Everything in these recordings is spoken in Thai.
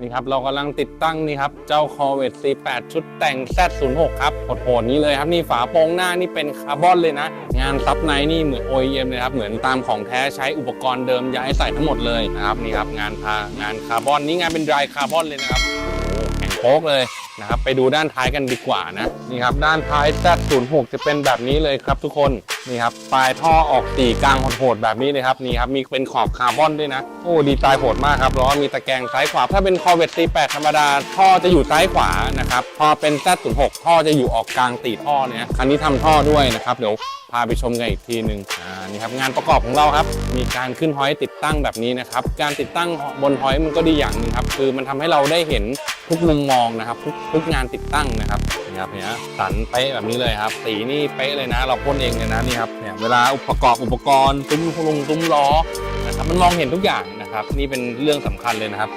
นี่ครับเรากำลังติดตั้งนี่ครับ เจ้า Corvette C8 ชุดแต่ง Z06 ครับโหดๆนี้เลยครับนี่ฝาโปรงหน้านี่เป็นคาร์บอนเลยนะ งานซับในนี่เหมือน OEM เลยครับ เหมือนตามของแท้ใช้อุปกรณ์เดิมย้ายใส่ทั้งหมดเลยนะครับนี่ครับงานพางานคาร์บอนนี่งานเป็นดรายคาร์บอนเลยนะครับ โป๊กเลยนะครับไปดูด้านท้ายกันดีกว่านะนี่ครับด้านท้าย Z06 จะเป็นแบบนี้เลยครับทุกคนนี่ครับปลายท่อออกสีกลางโหดๆแบบนี้เลยครับนี่ครับมีเป็นขอบคาร์บอนด้วยนะโอ้ดีไซน์โหดมากครับล้วก็มีตะแกรงซ้ายขวาถ้าเป็น Corvette C8 ธรรมดาท่อจะอยู่ซ้ายขวานะครับพอเป็น Z06 ท่อจะอยู่ออกกลางตีท่อเนี่ยคันนี้ทำท่อด้วยนะครับเดี๋ยวาไปชมกันอีกทีหนึ่งอ่านี่ครับงานประกอบของเราครับ มีการขึ้นฮอยติดตั้งแบบนี้นะครับ การติดตั้งบนฮอยมันก็ดีอย่างหนึ่งครับคือมันทำให้เราได้เห็นทุกมุมมองนะครับทุกทุกงานติดตั้งนะครับนี่ครับเนี่ยสันเป๊ะแบบนี้เลยครับสีนี่เป๊ะเลยนะ เราพ่นเองเลยนะนี่ครับเนี่ยเวลาอุปกรณ์อุปกรณ์ตุ้มลงตุ้มล้อนะครับมันมองเห็นทุกอย่างนะครับ นี่เป็นเรื่องสำคัญเลยนะครับ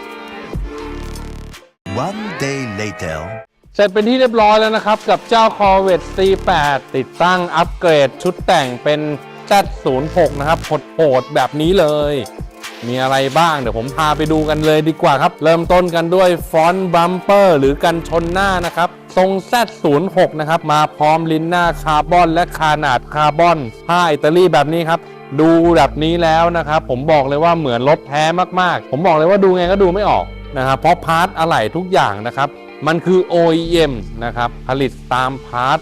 One day later. เสร็จเป็นที่เรียบร้อยแล้วนะครับ กับเจ้า Corvette C8 ติดตั้งอัปเกรดชุดแต่งเป็น Z06 นะครับโหดๆแบบนี้เลย มีอะไรบ้างเดี๋ยวผมพาไปดูกันเลยดีกว่าครับ เริ่มต้นกันด้วยฟอนต์บัมเปอร์หรือกันชนหน้านะครับ ทรง Z06 นะครับ มาพร้อมลิ้นหน้าคาร์บอนและคานาดคาร์บอนผ้าอิตาลีแบบนี้ครับดูแบบนี้แล้วนะครับผมบอกเลยว่าเหมือนรถแท้มากๆ ผมบอกเลยว่าดูไงก็ดูไม่ออกนะครับเพราะพาร์ทอะไหล่ทุกอย่างนะครับ มันคือ OEM นะครับผลิตตามพาร์ท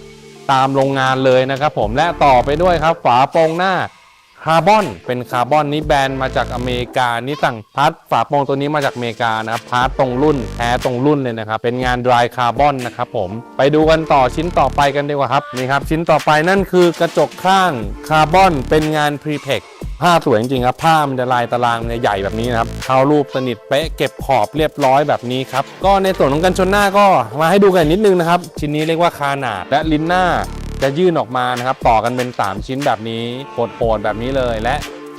ตามโรงงานเลยนะครับผมและต่อไปด้วยครับฝาโปรงหน้า คาร์บอนเป็นคาร์บอนนี้แบรนด์มาจากอเมริกานี่สั่งพาร์ทฝาโปรงตัวนี้มาจากอเมริกานะครับพาร์ทตรงรุ่นแท้ตรงรุ่นเลยนะครับเป็นงาน dry carbon นนะครับผมไปดูกันต่อชิ้นต่อไปกันดีกว่าครับนี่ครับชิ้นต่อไปนั่นคือกระจกข้างคาร์บอนเป็นงาน p r e p e x ผ้าสวยจริงครับผ้ามันจะลายตารางเนี่ยใหญ่แบบนี้นะครับเข้ารูปสนิทเป๊ะเก็บขอบเรียบร้อยแบบนี้ครับก็ในส่วนของกันชนหน้าก็มาให้ดูกันนิดนึงนะครับชิ้นนี้เรียกว่าคานาดและลิ้นหน้า จะยื่นออกมานะครับต่อกันเป็น 3 ชิ้นแบบนี้โหดๆแบบนี้เลยและ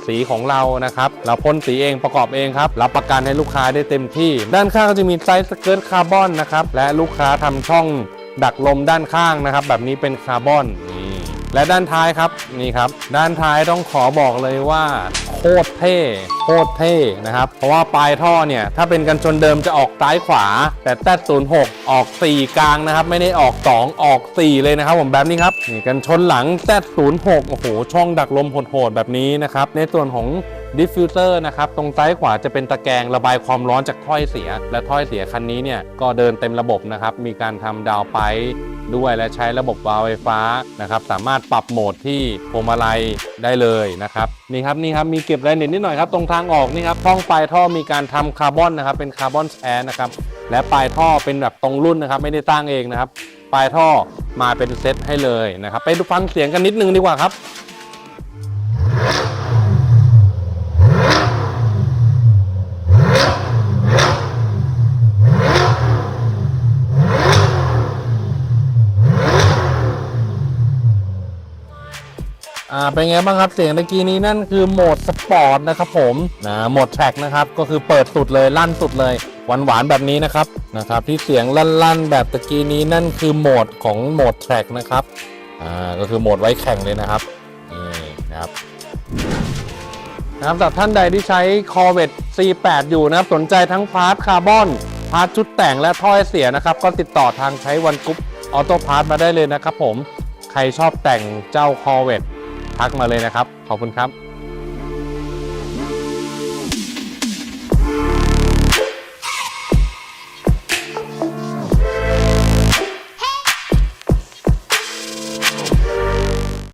สีของเรานะครับ เราพ่นสีเองประกอบเองครับรับประกันให้ลูกค้าได้เต็มที่ ด้านข้างก็จะมีไซส์สเกิร์ตคาร์บอนนะครับและลูกค้าทำช่องดักลมด้านข้างนะครับ แบบนี้เป็นคาร์บอนนี่และด้านท้ายครับนี่ครับ ด้านท้ายต้องขอบอกเลยว่า โคตรเท่โคตรเท่นะครับ เพราะว่าปลายท่อเนี่ย ถ้าเป็นกันชนเดิมจะออกซ้ายขวา แต่แต้06ออก 4 กลางนะครับ ไม่ได้ออก 2 ออก 4 เลยนะครับผมแบบนี้ครับนี่กันชนหลังแต้06โอ้โห ช่องดักลมโหดๆแบบนี้นะครับ ในส่วนของดิฟฟิวเซอร์นะครับ ตรงซ้ายขวาจะเป็นตะแกรงระบายความร้อนจากถ้อยเสีย และถ้อยเสียคันนี้เนี่ยก็เดินเต็มระบบนะครับ มีการทำดาวไป ด้วยและใช้ระบบวาล์วไฟฟ้านะครับสามารถปรับโหมดที่พวงมาลัยได้เลยนะครับนี่ครับนี่ครับมีเก็บรายละเอียดนิดหน่อยครับตรงทางออกนี่ครับท่องปลายท่อมีการทำคาร์บอนนะครับเป็นคาร์บอนแอร์นะครับและปลายท่อเป็นแบบตรงรุ่นนะครับไม่ได้ตั้งเองนะครับปลายท่อมาเป็นเซตให้เลยนะครับไปดูฟังเสียงกันนิดนึงดีกว่าครับ อ่าเป็นไงบ้างครับเสียงตะกี้นี้นั่นคือโหมดสปอร์ตนะครับผมนะโหมดแทร็กนะครับก็คือเปิดสุดเลยลั่นสุดเลยหวานหวานแบบนี้นะครับนะครับที่เสียงลั่นๆแบบตะกี้นี้นั่นคือโหมดของโหมดแทร็กนะครับอ่าก็คือโหมดไว้แข่งเลยนะครับนี่นะครับนะครับสำหรับท่านใดที่ใช้ Corvette C8 อยู่นะครับสนใจทั้งพาร์ทคาร์บอนพาร์ทชุดแต่งและท่อไอเสียนะครับ ก็ติดต่อทางใช้วันกรุ๊ปออโต้พาร์ทมาได้เลยนะครับผมใครชอบแต่งเจ้า Corvette ทักมาเลยนะครับ ขอบคุณครับ